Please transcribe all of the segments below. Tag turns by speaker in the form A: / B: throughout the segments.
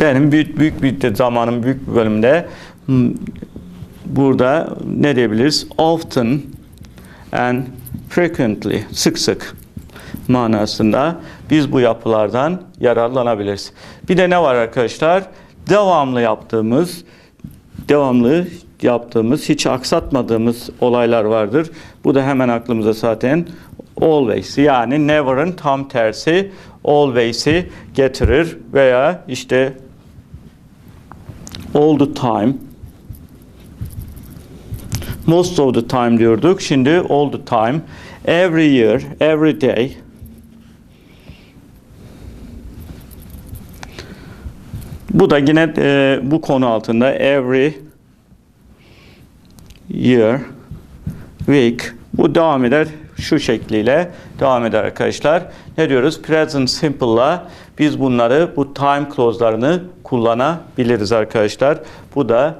A: benim büyük, büyük bir zamanın büyük bir bölümünde hmm, burada ne diyebiliriz? Often and frequently, sık sık manasında biz bu yapılardan yararlanabiliriz. Bir de ne var arkadaşlar? Devamlı yaptığımız, devamlı yaptığımız, hiç aksatmadığımız olaylar vardır. Bu da hemen aklımıza zaten always yani never'ın tam tersi always'i getirir veya işte all the time most of the time diyorduk. Şimdi all the time every year, every day Bu da yine e, bu konu altında every year, week bu devam eder şu şekliyle devam eder arkadaşlar. Ne diyoruz? Present simple'la biz bunları bu time clause'larını kullanabiliriz arkadaşlar. Bu da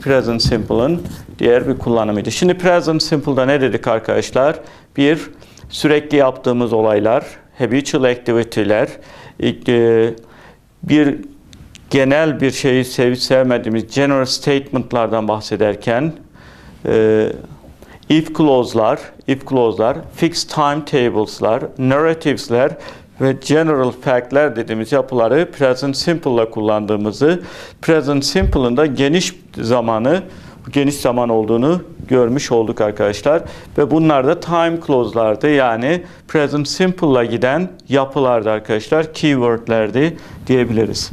A: present simple'ın diğer bir kullanımıydı. Şimdi present simple'da ne dedik arkadaşlar? Bir sürekli yaptığımız olaylar, habitual activity'ler, e, bir genel bir şeyi sevip sevmediğimiz general statement'lardan bahsederken e, if clause'lar, if clause'lar, fixed timetables'lar, narratives'ler ve general fact'ler dediğimiz yapıları present simple'la kullandığımızı, present simple'ın da geniş zamanı, geniş zaman olduğunu görmüş olduk arkadaşlar. Ve bunlar da time clause'lardı. Yani present simple'la giden yapılardı arkadaşlar. Keyword'lerdi diyebiliriz.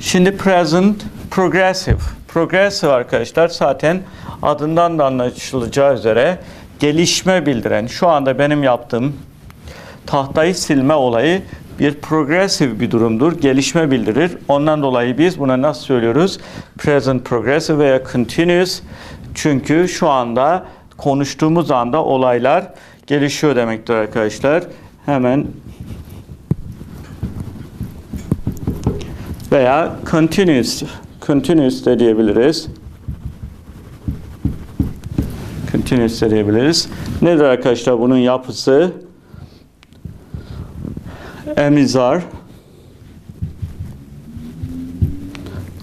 A: Şimdi present progressive. Progressive arkadaşlar zaten adından da anlaşılacağı üzere gelişme bildiren. Şu anda benim yaptığım tahtayı silme olayı bir progressive bir durumdur. Gelişme bildirir. Ondan dolayı biz buna nasıl söylüyoruz? Present progressive veya continuous. Çünkü şu anda konuştuğumuz anda olaylar gelişiyor demektir arkadaşlar. Hemen veya continuous continuous de diyebiliriz. Continuous de diyebiliriz. Nedir arkadaşlar bunun yapısı? Emizar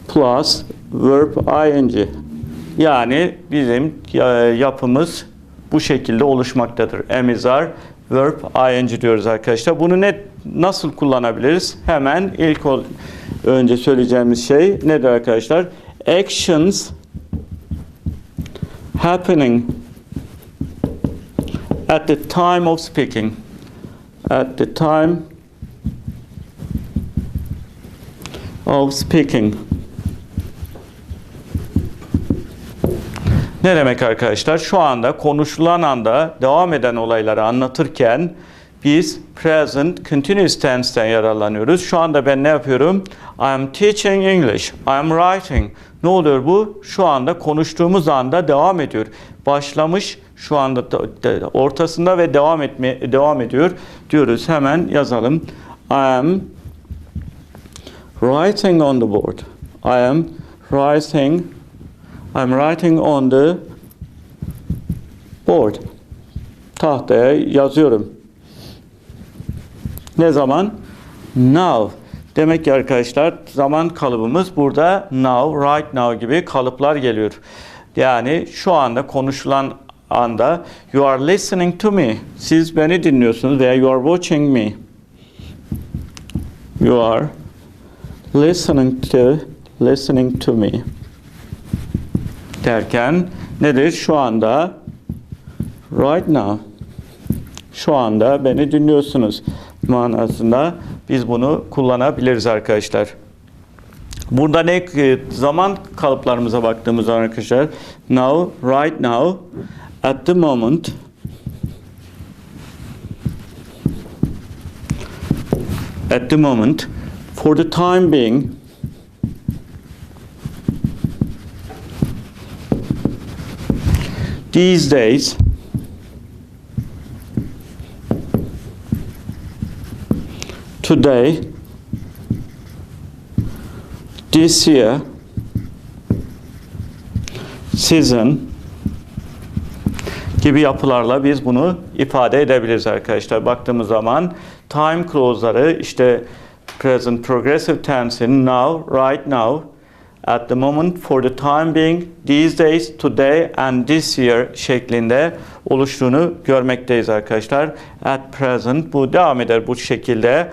A: plus verb ing. Yani bizim e, yapımız bu şekilde oluşmaktadır. Emizar verb ing diyoruz arkadaşlar. Bunu ne nasıl kullanabiliriz? Hemen ilk önce söyleyeceğimiz şey nedir arkadaşlar? Actions happening at the time of speaking. At the time of speaking. Ne demek arkadaşlar? Şu anda konuşulan anda devam eden olayları anlatırken biz present continuous tense'ten yararlanıyoruz. Şu anda ben ne yapıyorum? I am teaching English. I am writing. Ne oluyor bu? Şu anda konuştuğumuz anda devam ediyor. Başlamış şu anda ortasında ve devam etme devam ediyor diyoruz. Hemen yazalım. I am writing on the board. I am writing I'm writing on the board. Tahtaya yazıyorum. Ne zaman? Now. Demek ki arkadaşlar zaman kalıbımız burada now, right now gibi kalıplar geliyor. Yani şu anda konuşulan anda you are listening to me. Siz beni dinliyorsunuz veya you are watching me. You are listening to listening to me derken nedir? Şu anda right now şu anda beni dinliyorsunuz manasında biz bunu kullanabiliriz arkadaşlar. Burada ne zaman kalıplarımıza baktığımız zaman arkadaşlar now, right now, at the moment at the moment for the time being these days today this year season gibi yapılarla biz bunu ifade edebiliriz arkadaşlar. Baktığımız zaman time clause'ları işte present progressive tense'in now, right now, at the moment, for the time being, these days, today and this year şeklinde oluştuğunu görmekteyiz arkadaşlar. At present bu devam eder bu şekilde.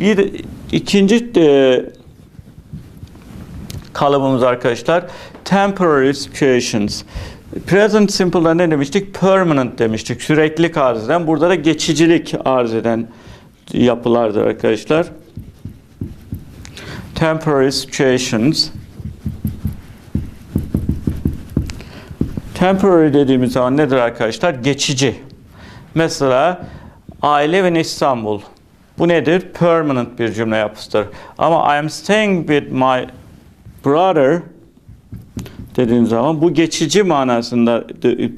A: Bir ikinci e, kalıbımız arkadaşlar temporary situations. Present simple'da ne demiştik? Permanent demiştik. Süreklilik arz eden. Burada da geçicilik arz eden yapılardır arkadaşlar. Temporary situations. Temporary dediğimiz zaman nedir arkadaşlar? Geçici. Mesela I live in İstanbul. Bu nedir? Permanent bir cümle yapısıdır. Ama I am staying with my brother dediğim zaman bu geçici manasında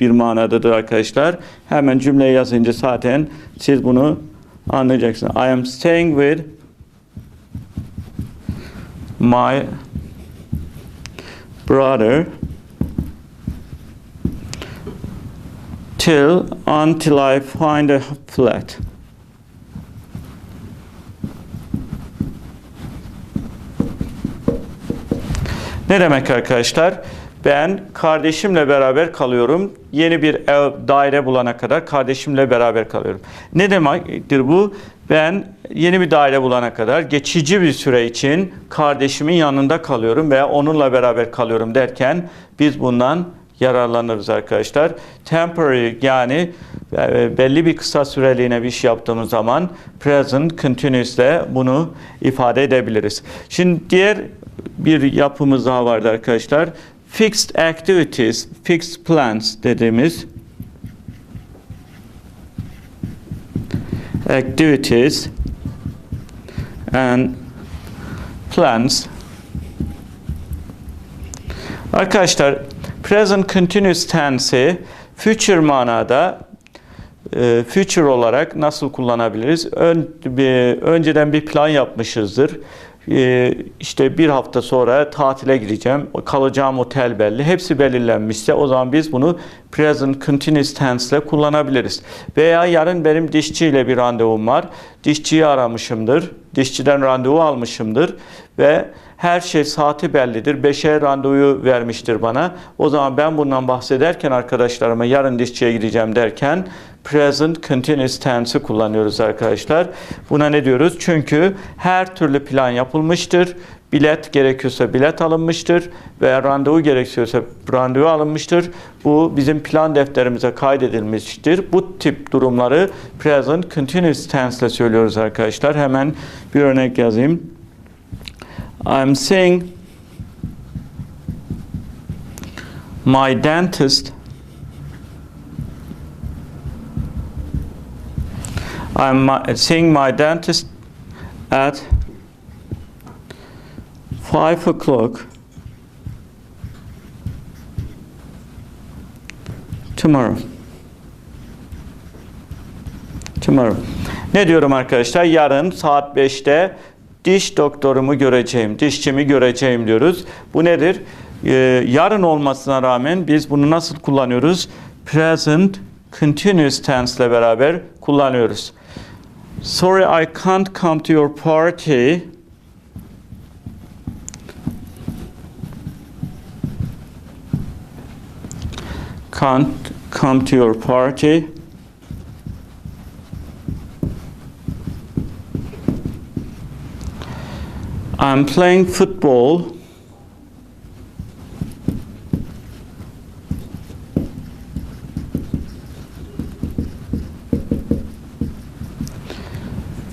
A: bir manadadır arkadaşlar. Hemen cümleyi yazınca zaten siz bunu anlayacaksınız. I am staying with my brother till until I find a flat. Ne demek arkadaşlar? Ben kardeşimle beraber kalıyorum. Yeni bir ev, daire bulana kadar kardeşimle beraber kalıyorum. Ne demektir bu? Ben yeni bir daire bulana kadar geçici bir süre için kardeşimin yanında kalıyorum veya onunla beraber kalıyorum derken biz bundan yararlanırız arkadaşlar. Temporary yani e, belli bir kısa süreliğine bir iş yaptığımız zaman present continuous ile bunu ifade edebiliriz. Şimdi diğer bir yapımız daha vardı arkadaşlar. Fixed activities, fixed plans dediğimiz activities and plans. Arkadaşlar present continuous tense'i future manada e, future olarak nasıl kullanabiliriz? Ön, bir, önceden bir plan yapmışızdır. E, işte bir hafta sonra tatile gideceğim, kalacağım otel belli, hepsi belirlenmişse o zaman biz bunu present continuous tense ile kullanabiliriz. Veya yarın benim dişçiyle bir randevum var, dişçiyi aramışımdır, dişçiden randevu almışımdır ve her şey saati bellidir. Beşe randevu vermiştir bana. O zaman ben bundan bahsederken arkadaşlarıma yarın dişçiye gideceğim derken present continuous tense'i kullanıyoruz arkadaşlar. Buna ne diyoruz? Çünkü her türlü plan yapılmıştır. Bilet gerekiyorsa bilet alınmıştır veya randevu gerekiyorsa randevu alınmıştır. Bu bizim plan defterimize kaydedilmiştir. Bu tip durumları present continuous tense ile söylüyoruz arkadaşlar. Hemen bir örnek yazayım. I'm seeing my dentist I'm seeing my dentist at 5 o'clock tomorrow. Tomorrow. Ne diyorum arkadaşlar? Yarın saat 5'te diş doktorumu göreceğim, dişçimi göreceğim diyoruz. Bu nedir? Ee, yarın olmasına rağmen biz bunu nasıl kullanıyoruz? Present continuous tense ile beraber kullanıyoruz. Sorry I can't come to your party. Can't come to your party. I'm playing football.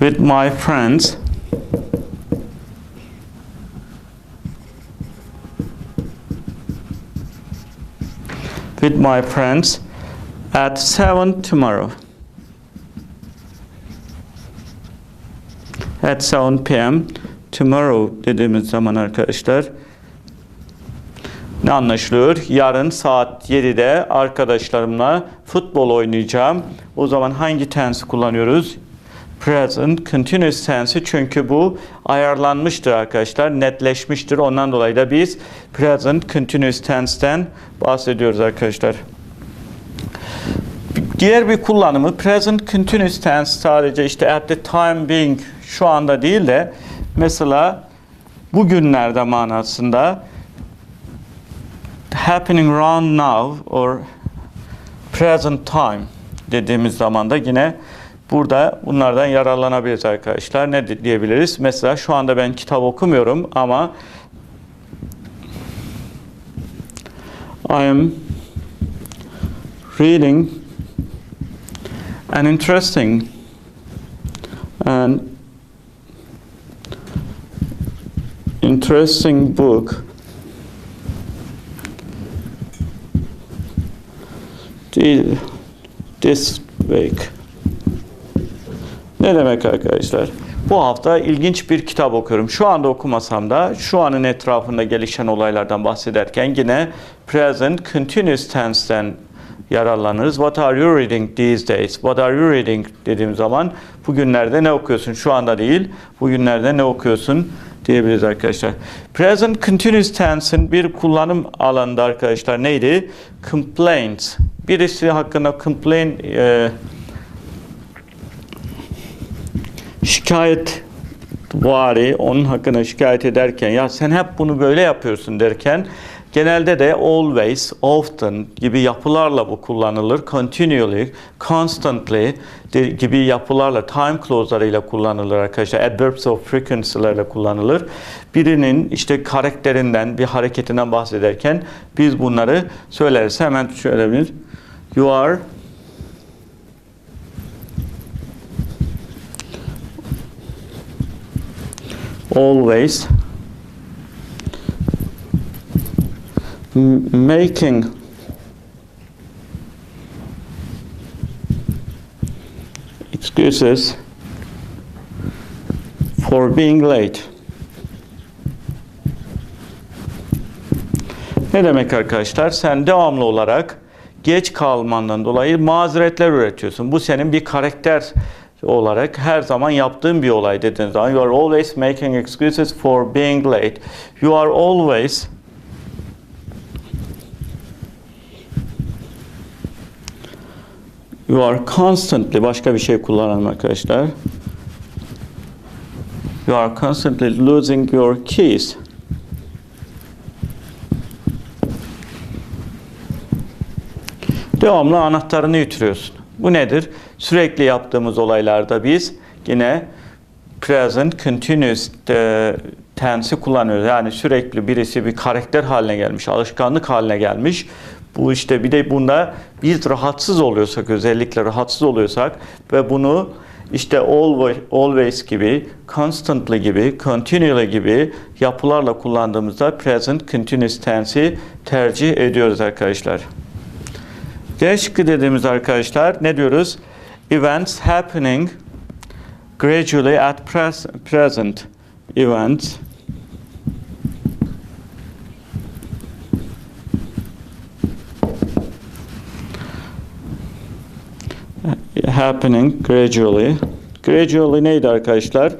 A: With my friends. With my friends at 7 tomorrow. At 7 p.m. tomorrow dediğimiz zaman arkadaşlar ne anlaşılıyor? Yarın saat 7'de arkadaşlarımla futbol oynayacağım. O zaman hangi tense kullanıyoruz? Present continuous tense çünkü bu ayarlanmıştır arkadaşlar, netleşmiştir. Ondan dolayı da biz present continuous tense'ten bahsediyoruz arkadaşlar. Diğer bir kullanımı present continuous tense sadece işte at the time being şu anda değil de mesela bugünlerde manasında happening around now or present time dediğimiz zaman da yine burada bunlardan yararlanabiliriz arkadaşlar. Ne di- diyebiliriz? Mesela şu anda ben kitap okumuyorum ama I am reading an interesting and interesting book Thi- this week. Ne demek arkadaşlar? Bu hafta ilginç bir kitap okuyorum. Şu anda okumasam da şu anın etrafında gelişen olaylardan bahsederken yine present continuous tense'ten yararlanırız. What are you reading these days? What are you reading dediğim zaman bugünlerde ne okuyorsun? Şu anda değil. Bugünlerde ne okuyorsun? diyebiliriz arkadaşlar. Present continuous tense'in bir kullanım alanında arkadaşlar neydi? Complaints. Birisi hakkında complain e, şikayet vari onun hakkında şikayet ederken ya sen hep bunu böyle yapıyorsun derken genelde de always, often gibi yapılarla bu kullanılır. Continually, constantly gibi yapılarla, time clause'larıyla kullanılır arkadaşlar. Adverbs of frequency'lerle kullanılır. Birinin işte karakterinden, bir hareketinden bahsederken biz bunları söyleriz. Hemen şöyle bir You are always making excuses for being late. Ne demek arkadaşlar? Sen devamlı olarak geç kalmandan dolayı mazeretler üretiyorsun. Bu senin bir karakter olarak her zaman yaptığın bir olay dediğin zaman you are always making excuses for being late. You are always You are constantly başka bir şey kullanalım arkadaşlar. You are constantly losing your keys. Devamlı anahtarını yitiriyorsun. Bu nedir? Sürekli yaptığımız olaylarda biz yine present continuous e, tense'i kullanıyoruz. Yani sürekli birisi bir karakter haline gelmiş, alışkanlık haline gelmiş. Bu işte bir de bunda biz rahatsız oluyorsak özellikle rahatsız oluyorsak ve bunu işte always, always gibi, constantly gibi, continually gibi yapılarla kullandığımızda present continuous tense'i tercih ediyoruz arkadaşlar. D dediğimiz arkadaşlar ne diyoruz? Events happening gradually at pres- present events happening gradually. Gradually neydi arkadaşlar?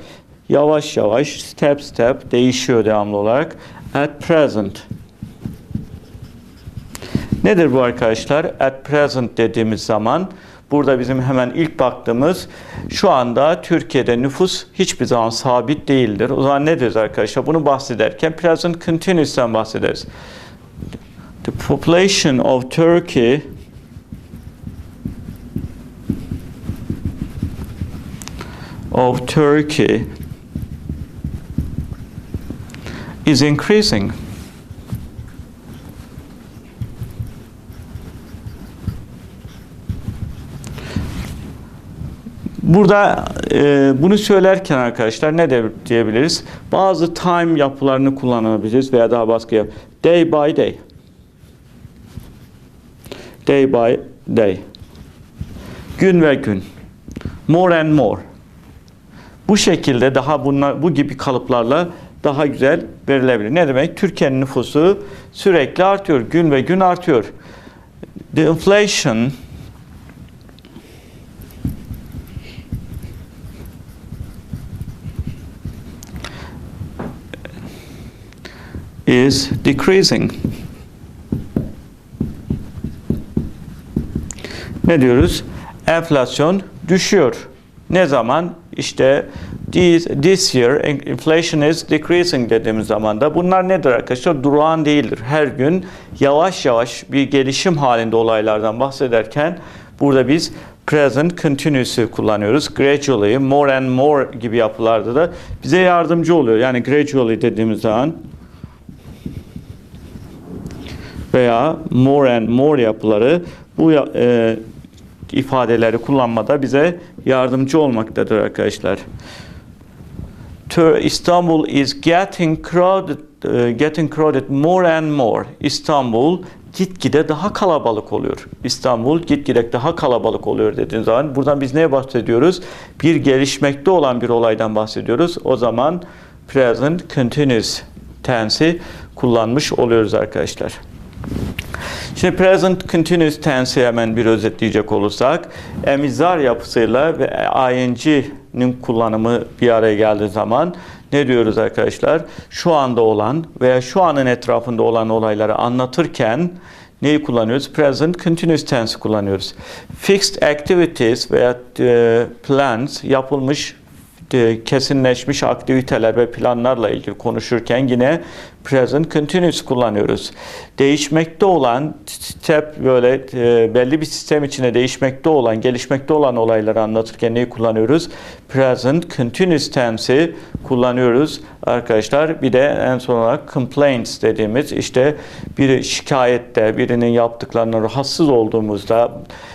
A: Yavaş yavaş, step step değişiyor devamlı olarak. At present. Nedir bu arkadaşlar? At present dediğimiz zaman burada bizim hemen ilk baktığımız şu anda Türkiye'de nüfus hiçbir zaman sabit değildir. O zaman ne deriz arkadaşlar? Bunu bahsederken present continuous'ten bahsederiz. The population of Turkey of Turkey is increasing. Burada e, bunu söylerken arkadaşlar ne de diyebiliriz? Bazı time yapılarını kullanabiliriz veya daha başka yap. Day by day. Day by day. Gün ve gün. More and more. Bu şekilde daha bunlar bu gibi kalıplarla daha güzel verilebilir. Ne demek? Türkiye'nin nüfusu sürekli artıyor. Gün ve gün artıyor. The inflation is decreasing. Ne diyoruz? Enflasyon düşüyor. Ne zaman? İşte This, this year inflation is decreasing dediğimiz zaman da bunlar nedir arkadaşlar? Durağan değildir. Her gün yavaş yavaş bir gelişim halinde olaylardan bahsederken burada biz present continuous'ı kullanıyoruz. Gradually, more and more gibi yapılarda da bize yardımcı oluyor. Yani gradually dediğimiz zaman veya more and more yapıları bu e, ifadeleri kullanmada bize yardımcı olmaktadır arkadaşlar. İstanbul is getting crowded, e, getting crowded more and more. İstanbul gitgide daha kalabalık oluyor. İstanbul gitgide daha kalabalık oluyor dediğin zaman buradan biz neye bahsediyoruz? Bir gelişmekte olan bir olaydan bahsediyoruz. O zaman present continuous tense'i kullanmış oluyoruz arkadaşlar. Şimdi present continuous tense'i hemen bir özetleyecek olursak, emizar yapısıyla ve ing'nin kullanımı bir araya geldiği zaman ne diyoruz arkadaşlar? Şu anda olan veya şu anın etrafında olan olayları anlatırken neyi kullanıyoruz? Present continuous tense kullanıyoruz. Fixed activities veya e, plans yapılmış e, kesinleşmiş aktiviteler ve planlarla ilgili konuşurken yine present continuous kullanıyoruz. Değişmekte olan step böyle e, belli bir sistem içinde değişmekte olan, gelişmekte olan olayları anlatırken neyi kullanıyoruz? Present continuous tense'i kullanıyoruz arkadaşlar. Bir de en son olarak complaints dediğimiz işte bir şikayette birinin yaptıklarına rahatsız olduğumuzda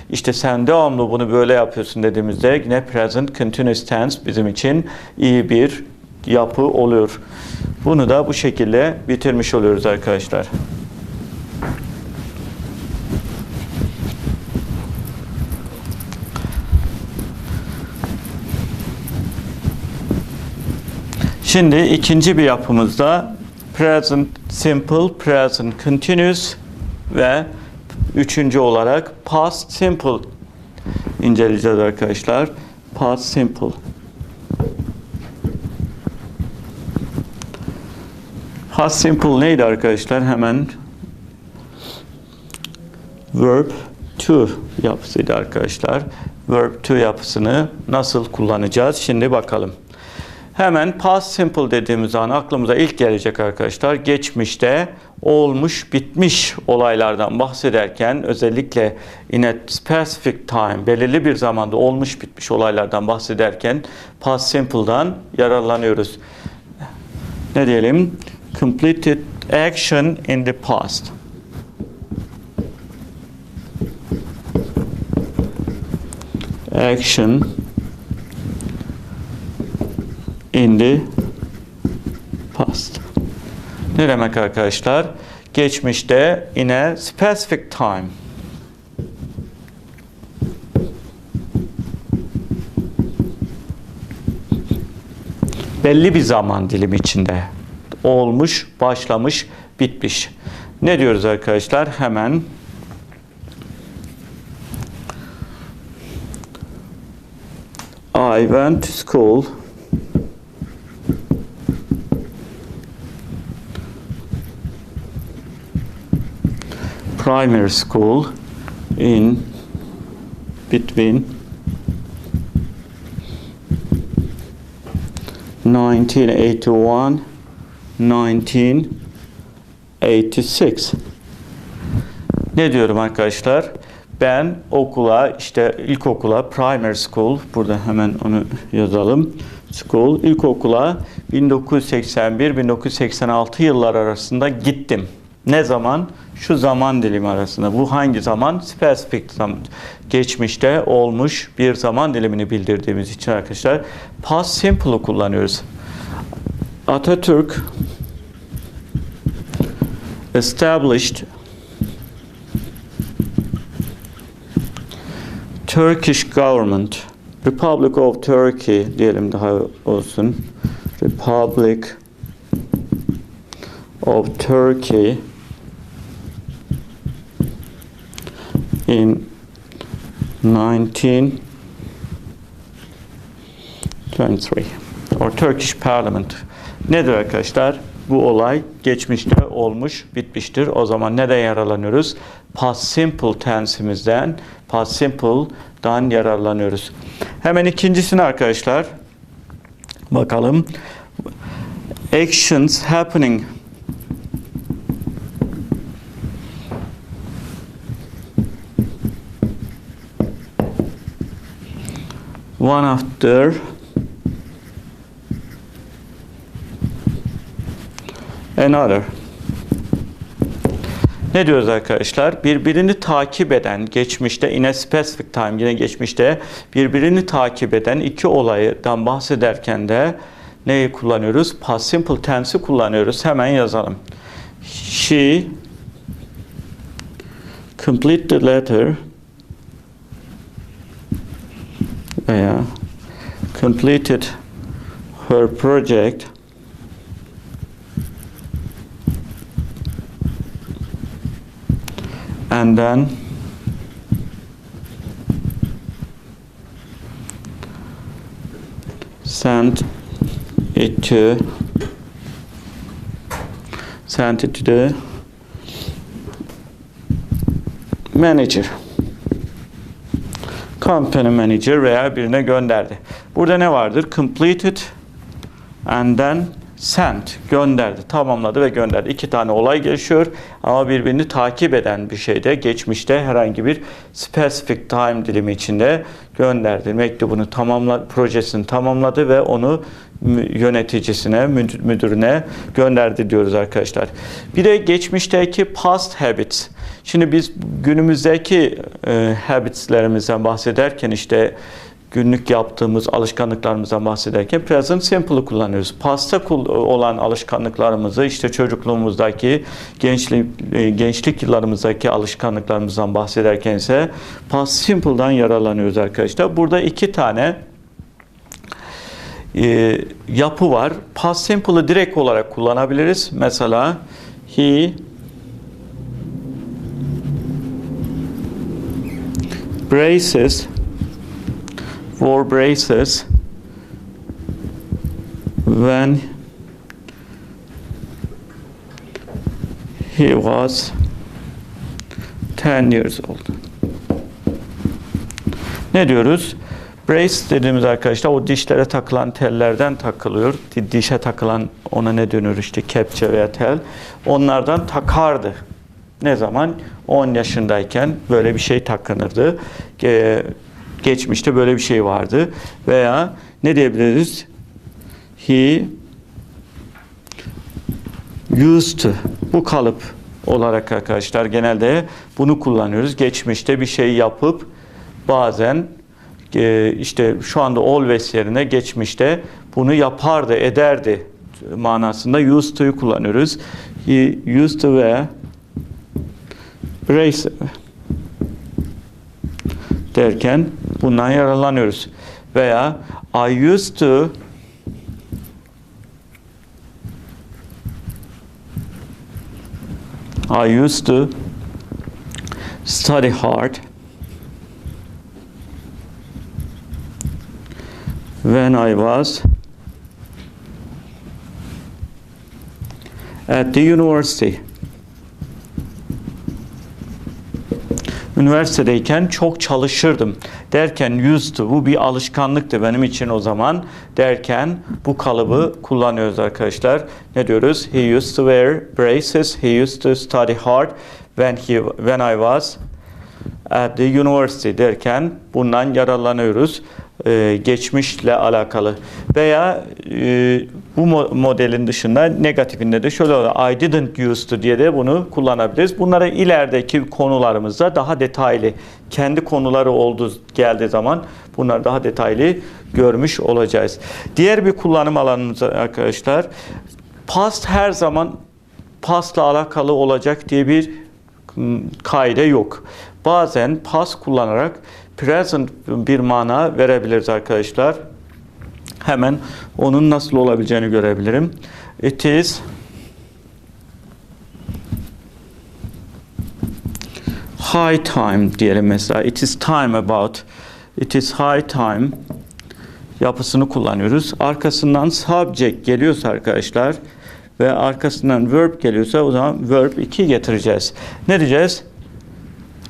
A: işte sen devamlı bunu böyle yapıyorsun dediğimizde yine present continuous tense bizim için iyi bir yapı oluyor. Bunu da bu şekilde bitirmiş oluyoruz arkadaşlar. Şimdi ikinci bir yapımızda present simple, present continuous ve üçüncü olarak past simple inceleyeceğiz arkadaşlar. Past simple. Past simple neydi arkadaşlar? Hemen verb to yapısıydı arkadaşlar. Verb to yapısını nasıl kullanacağız? Şimdi bakalım. Hemen past simple dediğimiz zaman aklımıza ilk gelecek arkadaşlar. Geçmişte olmuş bitmiş olaylardan bahsederken özellikle in a specific time belirli bir zamanda olmuş bitmiş olaylardan bahsederken past simple'dan yararlanıyoruz. Ne diyelim? Completed action in the past. Action in the past. Ne demek arkadaşlar? Geçmişte in a specific time. Belli bir zaman dilimi içinde olmuş, başlamış, bitmiş. Ne diyoruz arkadaşlar? Hemen I went to school primary school in between 1981 1986 ne diyorum arkadaşlar ben okula işte ilkokula primary school burada hemen onu yazalım school ilkokula 1981-1986 yıllar arasında gittim ne zaman? Şu zaman dilimi arasında. Bu hangi zaman? Specific zaman. Geçmişte olmuş bir zaman dilimini bildirdiğimiz için arkadaşlar past simple'ı kullanıyoruz. Atatürk established Turkish government Republic of Turkey diyelim daha olsun. Republic of Turkey in 1923 or Turkish Parliament. Nedir arkadaşlar? Bu olay geçmişte olmuş, bitmiştir. O zaman neden yararlanıyoruz? Past simple tense'imizden, past simple'dan yararlanıyoruz. Hemen ikincisini arkadaşlar Bakalım. Actions happening. One after another. Ne diyoruz arkadaşlar? Birbirini takip eden, geçmişte in a specific time, yine geçmişte birbirini takip eden iki olaydan bahsederken de neyi kullanıyoruz? Past simple tense'i kullanıyoruz. Hemen yazalım. She complete the letter veya completed her project then send it to send it to the manager company manager veya birine gönderdi. Burada ne vardır? Completed and then sent gönderdi, tamamladı ve gönderdi. İki tane olay geçiyor ama birbirini takip eden bir şeyde geçmişte herhangi bir specific time dilimi içinde gönderdi. Mektubunu tamamla, projesini tamamladı ve onu yöneticisine, müdür- müdürüne gönderdi diyoruz arkadaşlar. Bir de geçmişteki past habits. Şimdi biz günümüzdeki e, habitslerimizden bahsederken işte günlük yaptığımız alışkanlıklarımızdan bahsederken present simple'ı kullanıyoruz. Past'ta kul- olan alışkanlıklarımızı işte çocukluğumuzdaki, gençlik, e, gençlik yıllarımızdaki alışkanlıklarımızdan bahsederken ise past simple'dan yararlanıyoruz arkadaşlar. Burada iki tane e, yapı var. Past simple'ı direkt olarak kullanabiliriz. Mesela he braces wore braces when he was 10 years old. Ne diyoruz? Brace dediğimiz arkadaşlar o dişlere takılan tellerden takılıyor. Di- Dişe takılan ona ne dönür işte kepçe veya tel. Onlardan takardı. Ne zaman? 10 yaşındayken böyle bir şey takınırdı. Ge- geçmişte böyle bir şey vardı. Veya ne diyebiliriz? He used to. Bu kalıp olarak arkadaşlar genelde bunu kullanıyoruz. Geçmişte bir şey yapıp bazen e, işte şu anda always yerine geçmişte bunu yapardı, ederdi manasında used to'yu kullanıyoruz. He used to wear brace derken bundan yararlanıyoruz. Veya I used to I used to study hard when I was at the university. Üniversitedeyken çok çalışırdım derken used bu bir alışkanlıktı benim için o zaman derken bu kalıbı kullanıyoruz arkadaşlar. Ne diyoruz? He used to wear braces. He used to study hard when he when I was at the university derken bundan yararlanıyoruz. Ee, geçmişle alakalı veya e, bu mo- modelin dışında negatifinde de şöyle olur. I didn't used to diye de bunu kullanabiliriz. Bunları ilerideki konularımızda daha detaylı kendi konuları oldu geldiği zaman bunları daha detaylı görmüş olacağız. Diğer bir kullanım alanımız arkadaşlar past her zaman pastla alakalı olacak diye bir kaide yok. Bazen past kullanarak present bir mana verebiliriz arkadaşlar. Hemen onun nasıl olabileceğini görebilirim. It is high time diyelim mesela. It is time about. It is high time yapısını kullanıyoruz. Arkasından subject geliyorsa arkadaşlar ve arkasından verb geliyorsa o zaman verb 2 getireceğiz. Ne diyeceğiz?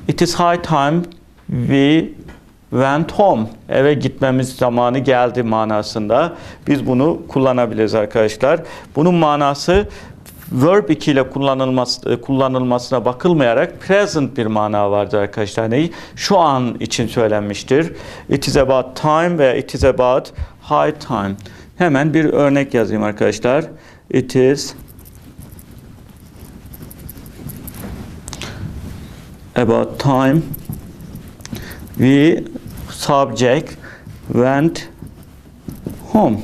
A: It is high time we went home. Eve gitmemiz zamanı geldi manasında. Biz bunu kullanabiliriz arkadaşlar. Bunun manası verb 2 ile kullanılması, kullanılmasına bakılmayarak present bir mana vardır arkadaşlar. Neyi? Şu an için söylenmiştir. It is about time ve it is about high time. Hemen bir örnek yazayım arkadaşlar. It is about time we subject went home.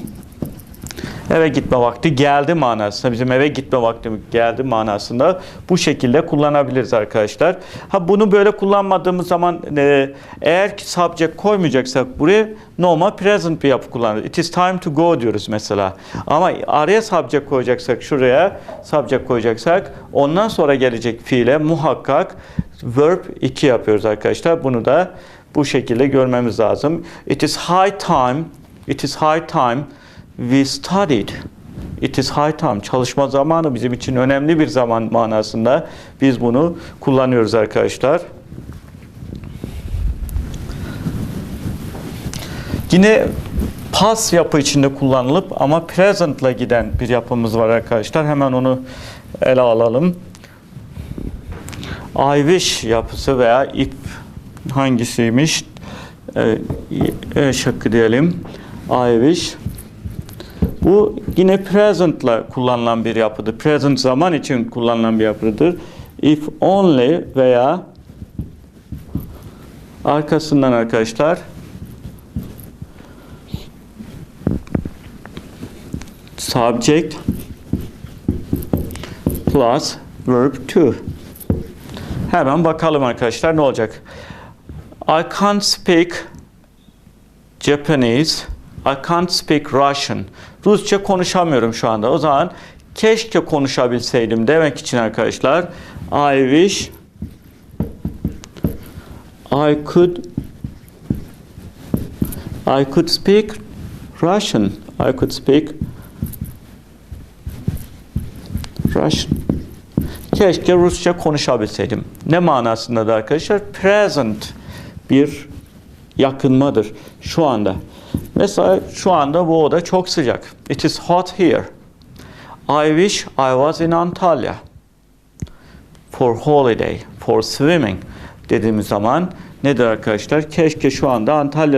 A: Eve gitme vakti geldi manasında. Bizim eve gitme vakti geldi manasında bu şekilde kullanabiliriz arkadaşlar. Ha bunu böyle kullanmadığımız zaman e, eğer ki subject koymayacaksak buraya normal present bir yapı kullanırız. It is time to go diyoruz mesela. Ama araya subject koyacaksak şuraya subject koyacaksak ondan sonra gelecek fiile muhakkak verb 2 yapıyoruz arkadaşlar. Bunu da bu şekilde görmemiz lazım. It is high time. It is high time we studied. It is high time. Çalışma zamanı bizim için önemli bir zaman manasında biz bunu kullanıyoruz arkadaşlar. Yine pas yapı içinde kullanılıp ama present'la giden bir yapımız var arkadaşlar. Hemen onu ele alalım. I wish yapısı veya if hangisiymiş? Ee, E şıkkı diyelim. I wish. Bu yine present'la kullanılan bir yapıdır. Present zaman için kullanılan bir yapıdır. If only veya arkasından arkadaşlar subject plus verb to. Hemen bakalım arkadaşlar ne olacak. I can't speak Japanese. I can't speak Russian. Rusça konuşamıyorum şu anda. O zaman keşke konuşabilseydim demek için arkadaşlar I wish I could I could speak Russian. I could speak Russian. Keşke Rusça konuşabilseydim. Ne manasında da arkadaşlar? Present bir yakınmadır şu anda. Mesela şu anda bu oda çok sıcak. It is hot here. I wish I was in Antalya for holiday, for swimming dediğimiz zaman nedir arkadaşlar? Keşke şu anda Antalya